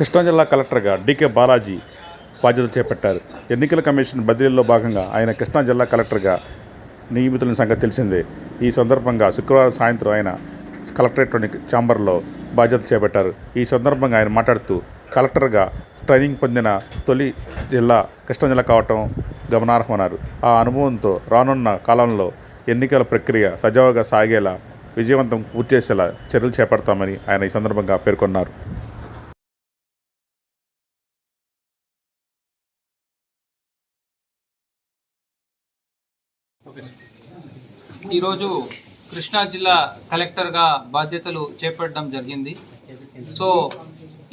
కృష్ణా జిల్లా కలెక్టర్గా డీకే బాలాజీ బాధ్యతలు చేపట్టారు. ఎన్నికల కమిషన్ బదిలీలో భాగంగా ఆయన కృష్ణా జిల్లా కలెక్టర్గా నియమితుల సంగతి తెలిసిందే. ఈ సందర్భంగా శుక్రవారం సాయంత్రం ఆయన కలెక్టరేట్లోని ఛాంబర్లో బాధ్యతలు చేపట్టారు. ఈ సందర్భంగా ఆయన మాట్లాడుతూ కలెక్టర్గా ట్రైనింగ్ పొందిన తొలి జిల్లా కృష్ణా జిల్లా కావటం గమనార్హమన్నారు. ఆ అనుభవంతో రానున్న కాలంలో ఎన్నికల ప్రక్రియ సజావుగా సాగేలా విజయవంతం పూర్తి చేసేలా చర్యలు చేపడతామని ఆయన ఈ సందర్భంగా పేర్కొన్నారు. ఈరోజు కృష్ణా జిల్లా కలెక్టర్గా బాధ్యతలు చేపట్టడం జరిగింది. సో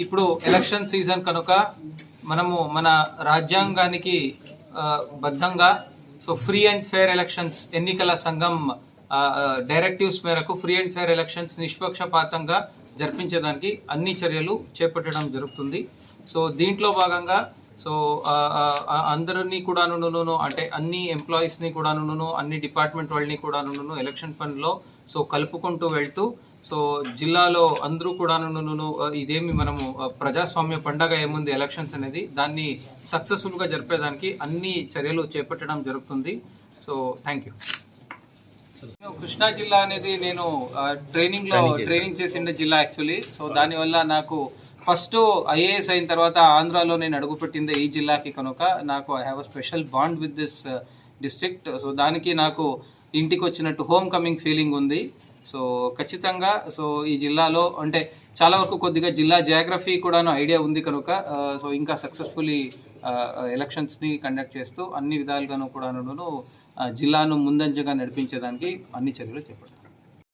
ఇప్పుడు ఎలక్షన్ సీజన్ కనుక మనము మన రాజ్యాంగానికి బద్ధంగా so free and fair elections ఎన్నికల సంఘం డైరెక్టివ్స్ మేరకు ఫ్రీ అండ్ ఫేర్ ఎలక్షన్స్ నిష్పక్షపాతంగా జరిపించడానికి అన్ని చర్యలు చేపట్టడం జరుగుతుంది. సో దీంట్లో భాగంగా సో అందరినీ కూడాను అంటే అన్ని ఎంప్లాయీస్ని కూడాను అన్ని డిపార్ట్మెంట్ వాళ్ళని కూడాను ఎలక్షన్ ఫండ్లో సో కలుపుకుంటూ వెళ్తూ సో జిల్లాలో అందరూ కూడాను ఇదేమి మనము ప్రజాస్వామ్య పండగ ఏముంది ఎలక్షన్స్ అనేది దాన్ని సక్సెస్ఫుల్గా జరిపేదానికి అన్ని చర్యలు చేపట్టడం జరుగుతుంది. So thank you. కృష్ణా జిల్లా అనేది నేను ఆ, ట్రైనింగ్లో ట్రైనింగ్ చేసిన జిల్లా యాక్చువల్లీ. సో దానివల్ల నాకు ఫస్ట్ ఐఏఎస్ అయిన తర్వాత ఆంధ్రాలో నేను అడుగుపెట్టింది ఈ జిల్లాకి కనుక నాకు I have a special bond with this uh, district so దానికి నాకు ఇంటికి వచ్చినట్టు హోమ్ కమింగ్ ఫీలింగ్ ఉంది. సో ఖచ్చితంగా సో ఈ జిల్లాలో అంటే చాలా వరకు కొద్దిగా జిల్లా జాగ్రఫీ కూడాను ఐడియా ఉంది కనుక uh, సో ఇంకా సక్సెస్ఫుల్లీ ఎలక్షన్స్ని కండక్ట్ చేస్తూ అన్ని విధాలుగాను కూడాను uh, జిల్లాను ముందంజగా నడిపించేదానికి అన్ని చర్యలు చేపట్టారు